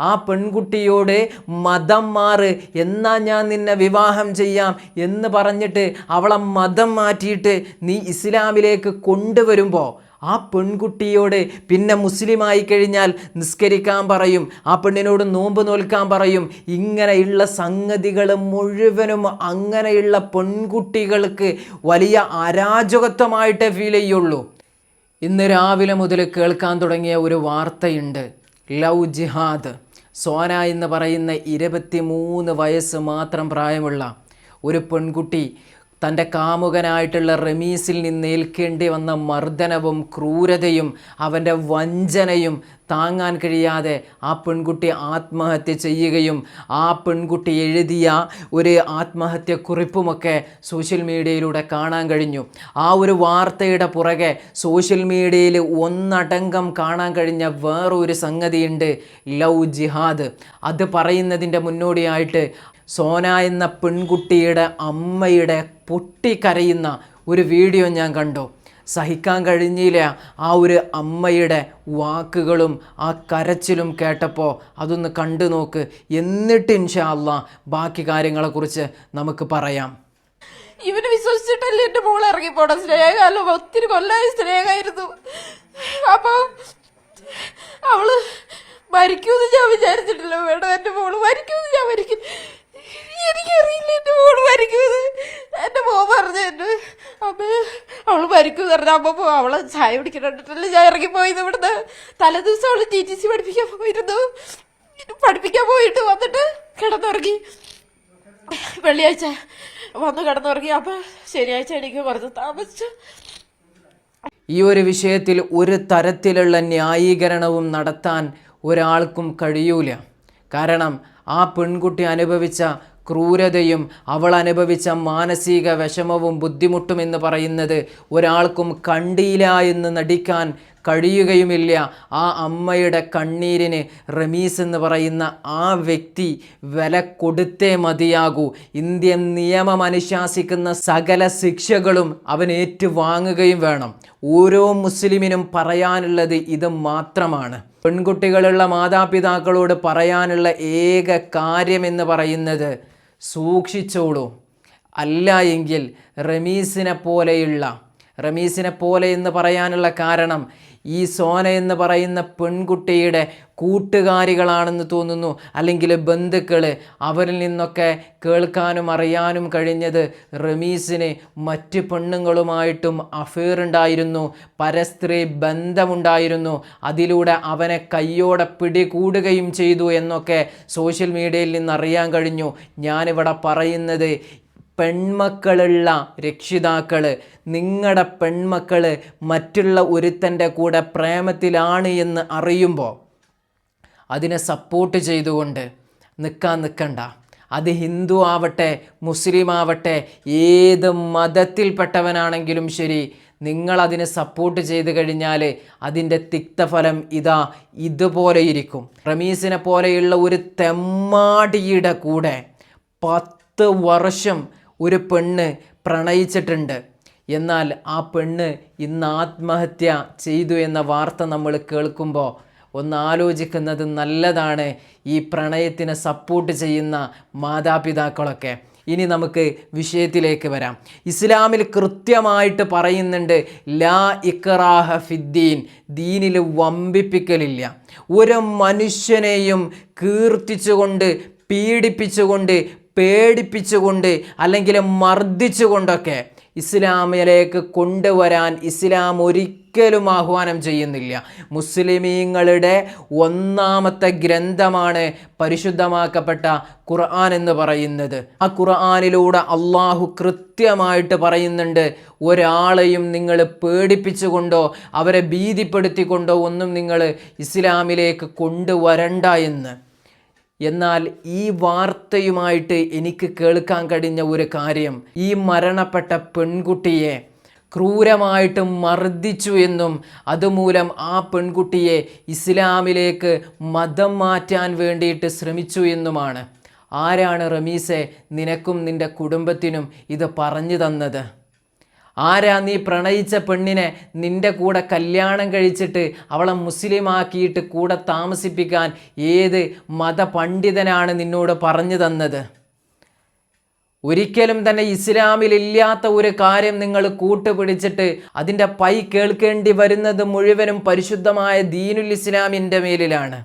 ആ പെൺകുട്ടിയോട് മതം മാറ് എന്നാ ഞാൻ നിന്നെ വിവാഹം ചെയ്യാം എന്ന് പറഞ്ഞിട്ട് അവളെ മതം മാറ്റിയിട്ട് നീ ഇസ്ലാമിലേക്ക് കൊണ്ടുവരുമ്പോൾ ആ പെൺകുട്ടിയോട് പിന്നെ മുസ്ലിമായി കഴിഞ്ഞാൽ നിസ്കരിക്കാൻ പറയും ആ പെണ്ണിനോട് നോമ്പ് നോൽക്കാൻ പറയും. ഇങ്ങനെയുള്ള സംഗതികൾ മുഴുവനും അങ്ങനെയുള്ള പെൺകുട്ടികൾക്ക് വലിയ അരാജകത്വമായിട്ടേ ഫീൽ ചെയ്യുള്ളൂ. ഇന്ന് രാവിലെ മുതൽ കേൾക്കാൻ തുടങ്ങിയ ഒരു വാർത്തയുണ്ട്. ലവ് ജിഹാദ്. സോന എന്ന് പറയുന്ന ഇരുപത്തി മൂന്ന് വയസ്സ് മാത്രം പ്രായമുള്ള ഒരു പെൺകുട്ടി തന്റെ കാമുകനായിട്ടുള്ള റമീസിൽ നിന്ന് ഏൽക്കേണ്ടി വന്ന മർദ്ദനവും ക്രൂരതയും അവന്റെ വഞ്ചനയും താങ്ങാൻ കഴിയാതെ ആ പെൺകുട്ടി ആത്മഹത്യ ചെയ്യുകയും ആ പെൺകുട്ടി എഴുതിയ ഒരു ആത്മഹത്യ കുറിപ്പുമൊക്കെ സോഷ്യൽ മീഡിയയിലൂടെ കാണാൻ കഴിഞ്ഞു. ആ ഒരു വാർത്തയുടെ പുറകെ സോഷ്യൽ മീഡിയയിൽ ഒന്നടങ്കം കാണാൻ കഴിഞ്ഞ വേറൊരു സംഗതിയുണ്ട് ലവ് ജിഹാദ്. അത് പറയുന്നതിന്റെ മുന്നോടിയായിട്ട് സോന എന്ന പെൺകുട്ടിയുടെ അമ്മയുടെ പൊട്ടിക്കരയുന്ന ഒരു വീഡിയോ ഞാൻ കണ്ടു. സഹിക്കാൻ കഴിഞ്ഞില്ല. ആ ഒരു അമ്മയുടെ വാക്കുകളും ആ കരച്ചിലും കേട്ടപ്പോൾ അതൊന്ന് കണ്ടു നോക്ക്. എന്നിട്ട് ഇൻഷാ അല്ലാ ബാക്കി കാര്യങ്ങളെക്കുറിച്ച് നമുക്ക് പറയാം. ഇവന് വിശ്വസിച്ചിട്ടല്ലേ എന്റെ മോൾ ഇറങ്ങിപ്പോടാ സ്നേഹ ഒത്തിരി കൊല്ലായി സ്നേഹമായിരുന്നു. അപ്പൊ അവൾ മരിക്കൂന്ന് ഞാൻ വിചാരിച്ചിട്ടില്ല. വേണം എന്റെ മോൾ മരിക്കൂന്ന് ഞാൻ മരിക്കും എനിക്കറിയില്ല എന്റെ മോൾ മരിക്കൂന്ന് എന്റെ മോ പറഞ്ഞു എന്നെ അമ്മ അവൾ മരിക്കൂന്ന് പറഞ്ഞ അമ്മ അവളെ ചായ പിടിക്കണ്ടിട്ടല്ലേ ഞാൻ ഇറങ്ങി പോയത് ഇവിടുന്ന് തലേദിവസം അവൾ ടി ടി സി പഠിപ്പിക്കാൻ പോയിരുന്നു. പഠിപ്പിക്കാൻ പോയിട്ട് വന്നിട്ട് കിടന്നുറങ്ങി. വെള്ളിയാഴ്ച വന്ന് കിടന്നുറങ്ങി. അപ്പൊ ശനിയാഴ്ച എനിക്ക് കുറച്ച് താമസിച്ചു. ഈ ഒരു വിഷയത്തിൽ ഒരു തരത്തിലുള്ള ന്യായീകരണവും നടത്താൻ ഒരാൾക്കും കഴിയൂല. കാരണം ആ പെൺകുട്ടി അനുഭവിച്ച ക്രൂരതയും അവൾ അനുഭവിച്ച മാനസിക വിഷമവും ബുദ്ധിമുട്ടും എന്ന് പറയുന്നത് ഒരാൾക്കും കണ്ടില്ല എന്ന് നടിക്കാൻ കഴിയുകയുമില്ല. ആ അമ്മയുടെ കണ്ണീരിന് റമീസ് എന്ന് പറയുന്ന ആ വ്യക്തി വില കൊടുത്തേ മതിയാകൂ. ഇന്ത്യൻ നിയമം അനുശാസിക്കുന്ന സകല ശിക്ഷകളും അവൻ ഏറ്റുവാങ്ങുകയും വേണം. ഓരോ മുസ്ലിമിനും പറയാനുള്ളത് ഇത് മാത്രമാണ്. പെൺകുട്ടികളുള്ള മാതാപിതാക്കളോട് പറയാനുള്ള ഏക കാര്യമെന്ന് പറയുന്നത് സൂക്ഷിച്ചോളൂ. അല്ല എങ്കിൽ റമീസിനെ പോലെയുള്ള റമീസിനെ പോലെ എന്ന് പറയാനുള്ള കാരണം ഈ സോന എന്ന് പറയുന്ന പെൺകുട്ടിയുടെ കൂട്ടുകാരികളാണെന്ന് തോന്നുന്നു. അല്ലെങ്കിൽ ബന്ധുക്കൾ അവരിൽ നിന്നൊക്കെ കേൾക്കാനും അറിയാനും കഴിഞ്ഞത് റമീസിന് മറ്റ് പെണ്ണുങ്ങളുമായിട്ടും അഫെയർ ഉണ്ടായിരുന്നു. പരസ്ത്രീ ബന്ധമുണ്ടായിരുന്നു. അതിലൂടെ അവനെ കയ്യോടെ പിടികൂടുകയും ചെയ്തു എന്നൊക്കെ സോഷ്യൽ മീഡിയയിൽ നിന്ന് അറിയാൻ കഴിഞ്ഞു. ഞാനിവിടെ പറയുന്നത് പെൺമക്കളുള്ള രക്ഷിതാക്കൾ നിങ്ങളുടെ പെൺമക്കൾ മറ്റുള്ള ഒരുത്തന്റെ കൂടെ പ്രേമത്തിലാണ് എന്ന് അറിയുമ്പോൾ അതിനെ സപ്പോർട്ട് ചെയ്തുകൊണ്ട് നിൽക്കാൻ നിൽക്കണ്ട അത് ഹിന്ദു ആവട്ടെ മുസ്ലിം ആവട്ടെ ഏത് മതത്തിൽപ്പെട്ടവനാണെങ്കിലും ശരി നിങ്ങളതിനെ സപ്പോർട്ട് ചെയ്ത് കഴിഞ്ഞാൽ അതിന്റെ തിക്തഫലം ഇതാ ഇതുപോലെ ഇരിക്കും. റമീസിനെ പോലെയുള്ള ഒരു തെമ്മാടിയുടെ കൂടെ പത്ത് വർഷം ഒരു പെണ്ണ് പ്രണയിച്ചിട്ടുണ്ട്. എന്നാൽ ആ പെണ്ണ് ഇന്ന് ആത്മഹത്യ ചെയ്തു എന്ന വാർത്ത നമ്മൾ കേൾക്കുമ്പോൾ ഒന്ന് ആലോചിക്കുന്നത് നല്ലതാണ് ഈ പ്രണയത്തിനെ സപ്പോർട്ട് ചെയ്യുന്ന മാതാപിതാക്കളൊക്കെ. ഇനി നമുക്ക് വിഷയത്തിലേക്ക് വരാം. ഇസ്ലാമിൽ കൃത്യമായിട്ട് പറയുന്നുണ്ട് ലാ ഇക്റാഹ ഫിദ്ദീൻ ദീനിൽ വമ്പിപ്പിക്കലില്ല. ഒരു മനുഷ്യനെയും കീർത്തിച്ചുകൊണ്ട് പീഡിപ്പിച്ചുകൊണ്ട് പേടിപ്പിച്ചുകൊണ്ട് അല്ലെങ്കിൽ മർദ്ദിച്ചുകൊണ്ടൊക്കെ ഇസ്ലാമിലേക്ക് കൊണ്ടുവരാൻ ഇസ്ലാം ഒരിക്കലും ആഹ്വാനം ചെയ്യുന്നില്ല. മുസ്ലിമീങ്ങളുടെ ഒന്നാമത്തെ ഗ്രന്ഥമാണ് പരിശുദ്ധമാക്കപ്പെട്ട ഖുർആൻ എന്ന് പറയുന്നത്. ആ ഖുർആാനിലൂടെ അള്ളാഹു കൃത്യമായിട്ട് പറയുന്നുണ്ട് ഒരാളെയും നിങ്ങൾ പേടിപ്പിച്ചുകൊണ്ടോ അവരെ ഭീതിപ്പെടുത്തിക്കൊണ്ടോ ഒന്നും നിങ്ങൾ ഇസ്ലാമിലേക്ക് കൊണ്ടുവരണ്ട എന്ന്. എന്നാൽ ഈ വാർത്തയുമായിട്ട് എനിക്ക് കേൾക്കാൻ കഴിഞ്ഞ ഒരു കാര്യം ഈ മരണപ്പെട്ട പെൺകുട്ടിയെ ക്രൂരമായിട്ട് മർദ്ദിച്ചു എന്നും അതുമൂലം ആ പെൺകുട്ടിയെ ഇസ്ലാമിലേക്ക് മതം മാറ്റാൻ വേണ്ടിയിട്ട് ശ്രമിച്ചു എന്നുമാണ്. ആരാണ് റമീസെ നിനക്കും നിന്റെ കുടുംബത്തിനും ഇത് പറഞ്ഞു തന്നത്? ആരാ നീ പ്രണയിച്ച പെണ്ണിനെ നിന്റെ കൂടെ കല്യാണം കഴിച്ചിട്ട് അവളെ മുസ്ലിമാക്കിയിട്ട് കൂടെ താമസിപ്പിക്കാൻ ഏത് മതപണ്ഡിതനാണ് നിന്നോട് പറഞ്ഞു തന്നത്? ഒരിക്കലും തന്നെ ഇസ്ലാമിലില്ലാത്ത ഒരു കാര്യം നിങ്ങൾ കൂട്ടുപിടിച്ചിട്ട് അതിന്റെ പൈ കേൾക്കേണ്ടി വരുന്നത് മുഴുവനും പരിശുദ്ധമായ ദീനുൽ ഇസ്ലാമിന്റെ മേലിലാണ്.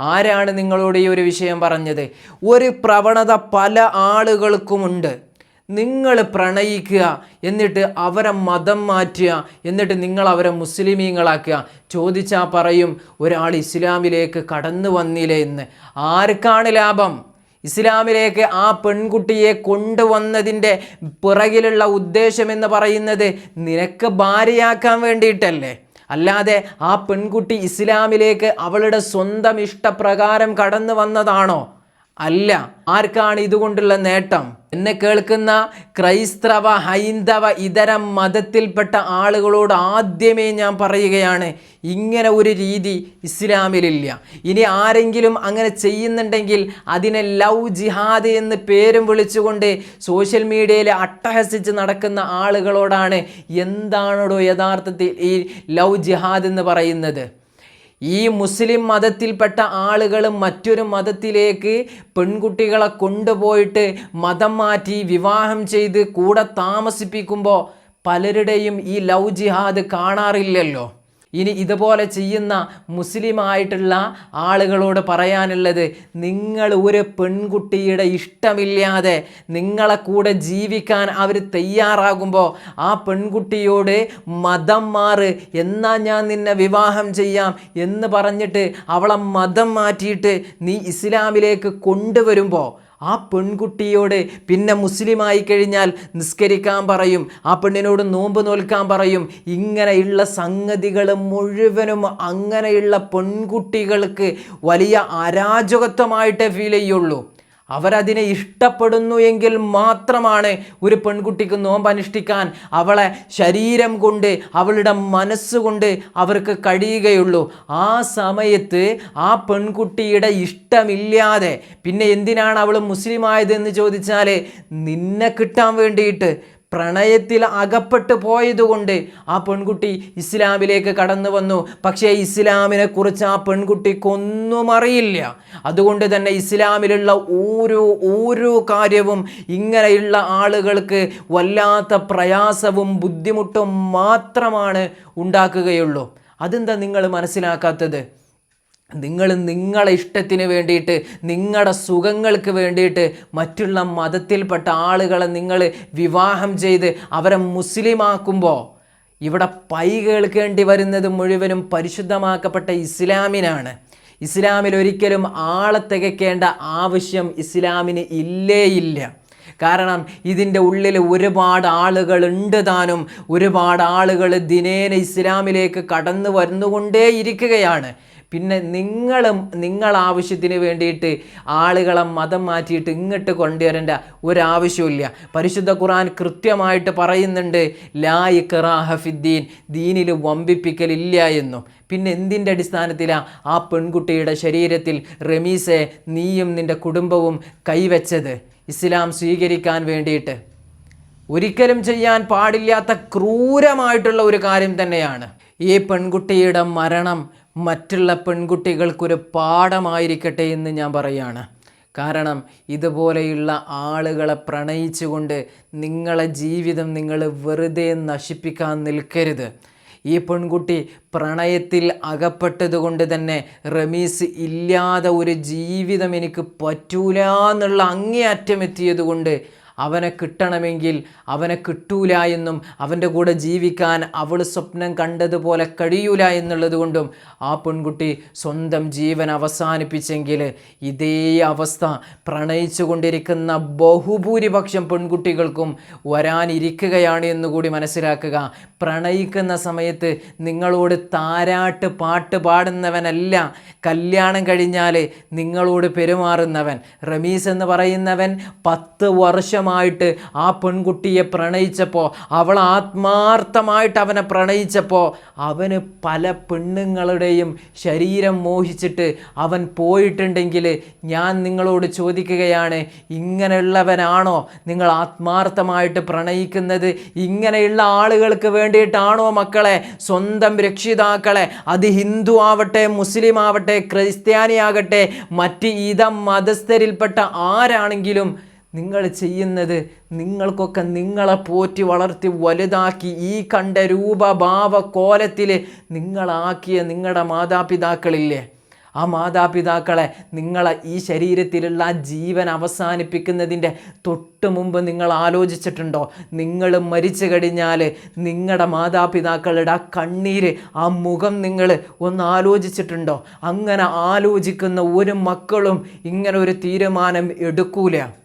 ആരാണ് നിങ്ങളോട് ഈ ഒരു വിഷയം പറഞ്ഞത്? ഒരു പ്രവണത പല ആളുകൾക്കുമുണ്ട്. നിങ്ങൾ പ്രണയിക്കുക എന്നിട്ട് അവരെ മതം മാറ്റുക എന്നിട്ട് നിങ്ങൾ അവരെ മുസ്ലിമീങ്ങളാക്കുക. ചോദിച്ചാൽ പറയും ഒരാൾ ഇസ്ലാമിലേക്ക് കടന്നു വന്നില്ലേ എന്ന്. ആർക്കാണ് ലാഭം? ഇസ്ലാമിലേക്ക് ആ പെൺകുട്ടിയെ കൊണ്ടുവന്നതിന്റെ പിറകിലുള്ള ഉദ്ദേശം എന്ന് പറയുന്നത് നിനക്ക് ഭാര്യയാക്കാൻ വേണ്ടിയിട്ടല്ലേ? അല്ലാതെ ആ പെൺകുട്ടി ഇസ്ലാമിലേക്ക് അവളുടെ സ്വന്തം ഇഷ്ടപ്രകാരം കടന്നു വന്നതാണോ? അല്ല ആർക്കാണ് ഇതുകൊണ്ടുള്ള നേട്ടം? എന്നെ കേൾക്കുന്ന ക്രൈസ്തവ ഹൈന്ദവ ഇതര മതത്തിൽപ്പെട്ട ആളുകളോട് ആദ്യമേ ഞാൻ പറയുകയാണ് ഇങ്ങനെ ഒരു രീതി ഇസ്ലാമിലില്ല. ഇനി ആരെങ്കിലും അങ്ങനെ ചെയ്യുന്നുണ്ടെങ്കിൽ അതിനെ ലവ് ജിഹാദ് എന്ന് പേരും വിളിച്ചുകൊണ്ട് സോഷ്യൽ മീഡിയയിൽ അട്ടഹസിച്ച് നടക്കുന്ന ആളുകളോടാണ് എന്താണോ യഥാർത്ഥത്തിൽ ഈ ലവ് ജിഹാദ് എന്ന് പറയുന്നത്. ഈ മുസ്ലിം മതത്തിൽപ്പെട്ട ആളുകൾ മറ്റൊരു മതത്തിലേക്ക് പെൺകുട്ടികളെ കൊണ്ടുപോയിട്ട് മതം മാറ്റി വിവാഹം ചെയ്ത് കൂടെ താമസിപ്പിക്കുമ്പോൾ പലരുടെയും ഈ ലവ് ജിഹാദ് കാണാറില്ലല്ലോ. ഇനി ഇതുപോലെ ചെയ്യുന്ന മുസ്ലിമായിട്ടുള്ള ആളുകളോട് പറയാനുള്ളത് നിങ്ങൾ ഒരു പെൺകുട്ടിയുടെ ഇഷ്ടമില്ലാതെ നിങ്ങളെ കൂടെ ജീവിക്കാൻ അവർ തയ്യാറാകുമ്പോൾ ആ പെൺകുട്ടിയോട് മതം മാറ് എന്നാ ഞാൻ നിന്നെ വിവാഹം ചെയ്യാം എന്ന് പറഞ്ഞിട്ട് അവളെ മതം മാറ്റിയിട്ട് നീ ഇസ്ലാമിലേക്ക് കൊണ്ടുവരുമ്പോൾ ആ പെൺകുട്ടിയോട് പിന്നെ മുസ്ലിമായി കഴിഞ്ഞാൽ നിസ്കരിക്കാൻ പറയും ആ പെണ്ണിനോട് നോമ്പ് നോൽക്കാൻ പറയും. ഇങ്ങനെയുള്ള സംഗതികൾ മുഴുവനും അങ്ങനെയുള്ള പെൺകുട്ടികൾക്ക് വലിയ അരാജകത്വമായിട്ടേ ഫീൽ ചെയ്യുള്ളൂ. അവരതിനെ ഇഷ്ടപ്പെടുന്നു എങ്കിൽ മാത്രമാണ് ഒരു പെൺകുട്ടിക്ക് നോമ്പ് അനുഷ്ഠിക്കാൻ അവളെ ശരീരം കൊണ്ട് അവളുടെ മനസ്സുകൊണ്ട് അവർക്ക് കഴിയുകയുള്ളൂ. ആ സമയത്ത് ആ പെൺകുട്ടിയുടെ ഇഷ്ടമില്ലാതെ പിന്നെ എന്തിനാണ് അവൾ മുസ്ലിമായതെന്ന് ചോദിച്ചാൽ നിന്നെ കിട്ടാൻ വേണ്ടിയിട്ട് പ്രണയത്തിൽ അകപ്പെട്ടു പോയതുകൊണ്ട് ആ പെൺകുട്ടി ഇസ്ലാമിലേക്ക് കടന്നു വന്നു. പക്ഷേ ഇസ്ലാമിനെ കുറിച്ച് ആ പെൺകുട്ടിക്കൊന്നും അറിയില്ല. അതുകൊണ്ട് തന്നെ ഇസ്ലാമിലുള്ള ഓരോ ഓരോ കാര്യവും ഇങ്ങനെയുള്ള ആളുകൾക്ക് വല്ലാത്ത പ്രയാസവും ബുദ്ധിമുട്ടും മാത്രമാണ് ഉണ്ടാക്കുകയുള്ളൂ. അതെന്താ നിങ്ങൾ മനസ്സിലാക്കാത്തത്? നിങ്ങൾ നിങ്ങളെ ഇഷ്ടത്തിന് വേണ്ടിയിട്ട് നിങ്ങളുടെ സുഖങ്ങൾക്ക് വേണ്ടിയിട്ട് മറ്റുള്ള മതത്തിൽപ്പെട്ട ആളുകളെ നിങ്ങൾ വിവാഹം ചെയ്ത് അവരെ മുസ്ലിമാക്കുമ്പോൾ ഇവിടെ പൈ കേൾക്കേണ്ടി വരുന്നത് മുഴുവനും പരിശുദ്ധമാക്കപ്പെട്ട ഇസ്ലാമിനാണ്. ഇസ്ലാമിൽ ഒരിക്കലും ആളെ തികയ്ക്കേണ്ട ആവശ്യം ഇസ്ലാമിന് ഇല്ലേ ഇല്ല. കാരണം ഇതിന്റെ ഉള്ളിൽ ഒരുപാട് ആളുകൾ ഉണ്ട് താനും. ഒരുപാട് ആളുകൾ ദിനേന ഇസ്ലാമിലേക്ക് കടന്നു വന്നുകൊണ്ടേ ഇരിക്കുകയാണ് പിന്നെ നിങ്ങളും നിങ്ങൾ ആവശ്യത്തിന് വേണ്ടിയിട്ട് ആളുകളെ മതം മാറ്റിയിട്ട് ഇങ്ങോട്ട് കൊണ്ടുവരേണ്ട ഒരാവശ്യമില്ല പരിശുദ്ധ ഖുർആൻ കൃത്യമായിട്ട് പറയുന്നുണ്ട് ലാ ഇക്റാഹ ഫിദ്ദീൻ ദീനിൽ വമ്പിപ്പിക്കലില്ല എന്നും. പിന്നെ എന്തിന്റെ അടിസ്ഥാനത്തിലാണ് ആ പെൺകുട്ടിയുടെ ശരീരത്തിൽ റമീസെ നീയും നിന്റെ കുടുംബവും കൈവച്ചത്? ഇസ്ലാം സ്വീകരിക്കാൻ വേണ്ടിയിട്ട്. ഒരിക്കലും ചെയ്യാൻ പാടില്ലാത്ത ക്രൂരമായിട്ടുള്ള ഒരു കാര്യം തന്നെയാണ്. ഈ പെൺകുട്ടിയുടെ മരണം മറ്റുള്ള പെൺകുട്ടികൾക്കൊരു പാഠമായിരിക്കട്ടെ എന്ന് ഞാൻ പറയുകയാണ് കാരണം ഇതുപോലെയുള്ള ആളുകളെ പ്രണയിച്ചുകൊണ്ട് നിങ്ങളെ ജീവിതം നിങ്ങൾ വെറുതെ നശിപ്പിക്കാൻ നിൽക്കരുത്. ഈ പെൺകുട്ടി പ്രണയത്തിൽ അകപ്പെട്ടതുകൊണ്ട് തന്നെ റമീസ് ഇല്ലാതെ ഒരു ജീവിതം എനിക്ക് പറ്റൂല എന്നുള്ള അങ്ങേയറ്റം എത്തിയതുകൊണ്ട് അവനെ കിട്ടണമെങ്കിൽ അവനെ കിട്ടൂല എന്നും അവന്റെ കൂടെ ജീവിക്കാൻ അവൾ സ്വപ്നം കണ്ടതുപോലെ കഴിയൂല എന്നുള്ളത് കൊണ്ടും ആ പെൺകുട്ടി സ്വന്തം ജീവൻ അവസാനിപ്പിച്ചെങ്കിൽ ഇതേ അവസ്ഥ പ്രണയിച്ചു കൊണ്ടിരിക്കുന്ന ബഹുഭൂരിപക്ഷം പെൺകുട്ടികൾക്കും വരാനിരിക്കുകയാണ് എന്നുകൂടി മനസ്സിലാക്കുക. പ്രണയിക്കുന്ന സമയത്ത് നിങ്ങളോട് താരാട്ട് പാട്ട് പാടുന്നവനല്ല. കല്യാണം കഴിഞ്ഞാൽ നിങ്ങളോട് പെരുമാറുന്നവൻ. റമീസ് എന്ന് പറയുന്നവൻ പത്ത് വർഷമായിട്ട് ആ പെൺകുട്ടിയെ പ്രണയിച്ചപ്പോൾ അവൾ ആത്മാർത്ഥമായിട്ട് അവനെ പ്രണയിച്ചപ്പോൾ അവന് പല പെണ്ണുങ്ങളുടെയും ശരീരം മോഹിച്ചിട്ട് അവൻ പോയിട്ടുണ്ടെങ്കിൽ ഞാൻ നിങ്ങളോട് ചോദിക്കുകയാണ് ഇങ്ങനെയുള്ളവനാണോ നിങ്ങൾ ആത്മാർത്ഥമായിട്ട് പ്രണയിക്കുന്നത്? ഇങ്ങനെയുള്ള ആളുകൾക്ക് വേണ്ടിയിട്ടാണോ മക്കളെ സ്വന്തം രക്ഷിതാക്കളെ? അത് ഹിന്ദു ആവട്ടെ മുസ്ലിം ആവട്ടെ ക്രിസ്ത്യാനി ആകട്ടെ മറ്റ് ഇത മതസ്ഥരിൽപ്പെട്ട ആരാണെങ്കിലും നിങ്ങൾ ചെയ്യുന്നത് നിങ്ങൾക്കൊക്കെ നിങ്ങളെ പോറ്റി വളർത്തി വലുതാക്കി ഈ കണ്ട രൂപഭാവ കോലത്തിൽ നിങ്ങളാക്കിയ നിങ്ങളുടെ മാതാപിതാക്കളില്ലേ? ആ മാതാപിതാക്കളെ നിങ്ങളെ ഈ ശരീരത്തിലുള്ള ജീവൻ അവസാനിപ്പിക്കുന്നതിന്റെ തൊട്ട് മുമ്പ് നിങ്ങൾ ആലോചിച്ചിട്ടുണ്ടോ? നിങ്ങൾ മരിച്ചു കഴിഞ്ഞാൽ നിങ്ങളുടെ മാതാപിതാക്കളുടെ ആ കണ്ണീര് ആ മുഖം നിങ്ങൾ ഒന്ന് ആലോചിച്ചിട്ടുണ്ടോ? അങ്ങനെ ആലോചിക്കുന്ന ഒരു മക്കളും ഇങ്ങനെ ഒരു തീരുമാനം എടുക്കൂല.